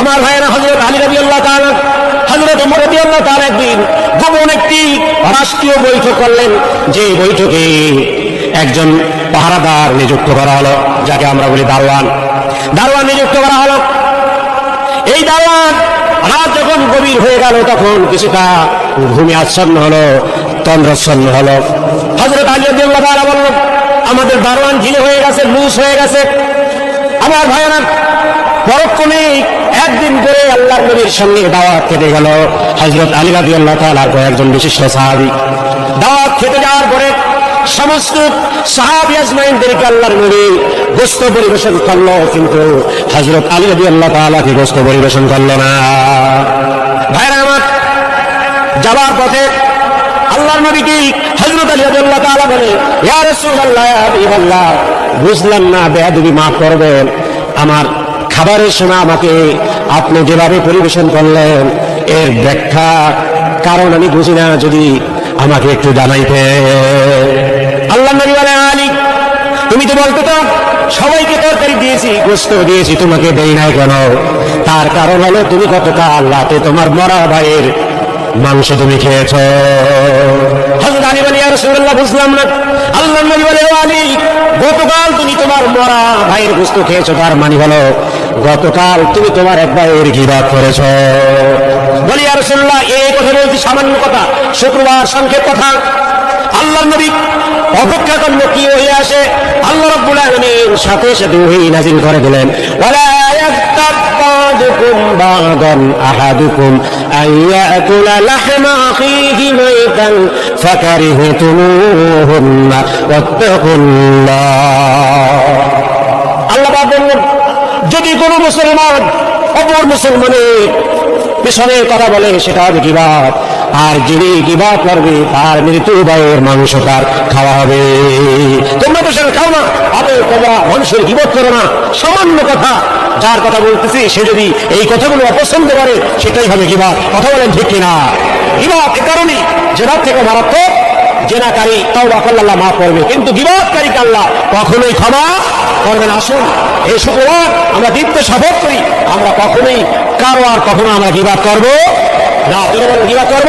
আমার ভাইয়েরা হজরত আলী রবি হজরত উমর রবি তার একদিন গোপন একটি রাষ্ট্রীয় বৈঠক করলেন। যে বৈঠকে একজন পাহারাদার নিযুক্ত করা হলো, যাকে আমরা বলি দারোয়ান। দারোয়ান নিযুক্ত করা হলো। এই দারোয়ান রাত যখন গভীর হয়ে গেল, তখন কিছুটা ঘুমে আচ্ছন্ন হলো, তন্দ্রাচ্ছন্ন হলো। হজরত আলী রবি আল্লাহ বলল আমাদের দারোয়ান ঝিলে হয়ে গেছে, লুজ হয়ে গেছে। আমার ভাইয়েরা পরক্ষণে একদিন করে আল্লাহ নবীর সঙ্গে দাওয়াত খেতে গেল। হজরত আলী রাবি আল্লাহ তালা একজন বিশিষ্ট সাহাবি। দাওয়াত খেতে যাওয়ার পরে সমস্ত সাহাবি আজমাইনদেরকে আল্লাহর নবী গোস্ত পরিবেশন করল, কিন্তু হজরত আলী রাবি আল্লাহ তালাকে গোস্ত পরিবেশন করল না? ভাইরা আমার যাবার পথে আল্লাহর নবীকে হজরত আলী রাদিয়াল্লাহু তাআলা বলে, ইয়া রাসূলুল্লাহ, ইয়া হাবিবাল্লাহ, বুঝলাম না, বেয়াদবি মাফ করবেন। আমার খাবারের সময় আমাকে আপনি যেভাবে পরিবেশন করলেন, এর ব্যাখ্যা, কারণ আমি বুঝি না, যদি আমাকে একটু জানাইতে। আল্লাহ নবী বলে, আলী, তুমি তো বলতো তো, সবাইকে তরকারি দিয়েছি, গোস্ত দিয়েছি, তোমাকে দেই নাই কেন? তার কারণ হলো, তুমি গতকাল রাতে তোমার মরা ভাইয়ের মাংস তুমি খেয়েছ। হযরত আলী বলে, ইয়া রাসূলুল্লাহ, বুঝলাম না। আল্লাহ নবী বলে আলী, গতকাল তুমি তোমার মরা ভাইয়ের গোস্ত খেয়েছো, তার মানে হলো গতকাল তুমি তোমার এক ভাইয়ের গিবাদ করেছ। বলি, ইয়া রাসূলুল্লাহ এই কথা বলছি সামান্য কথা, শুক্রবার সংক্ষেপ কথা। আল্লাহ নবী অপেক্ষা করল কি হয়ে আসে? আল্লাহ রাব্বুল আলামিন সাথে সাথে ওহী নাজিল করে দিলেন। আল্লাহ যদি কোনো মুসলমান অপর মুসলমানের পিছনে কথা বলে, সেটা হবে কিবাদ আর যিনি কিবাদ করবে, তার মৃত্যু ভাইয়ের মাংস তার খাওয়া হবে। তোমরা তো সেটা খাও না। আবে তোমরা মানুষের গিবত করো না। সামান্য কথা। যার কথা বলতেছি, সে যদি এই কথাগুলো অপছন্দ করে, সেটাই হবে কিবাদ কথা বলেন ঠিক কিনা? কিবাদ এ কারণে জেনার থেকে মারাত্মক জেনাকারী তাও আল্লাহ মাফ করবে। কিন্তু বিবাদকারীকে আল্লাহ কখনোই ক্ষমা করবেন আসুন, এই শুক্রবার আমরা দীপ্ত শপথ করি। আমরা কখনোই কারও আর কখনো আমরা গিবাদ করব না। গিবাদ করব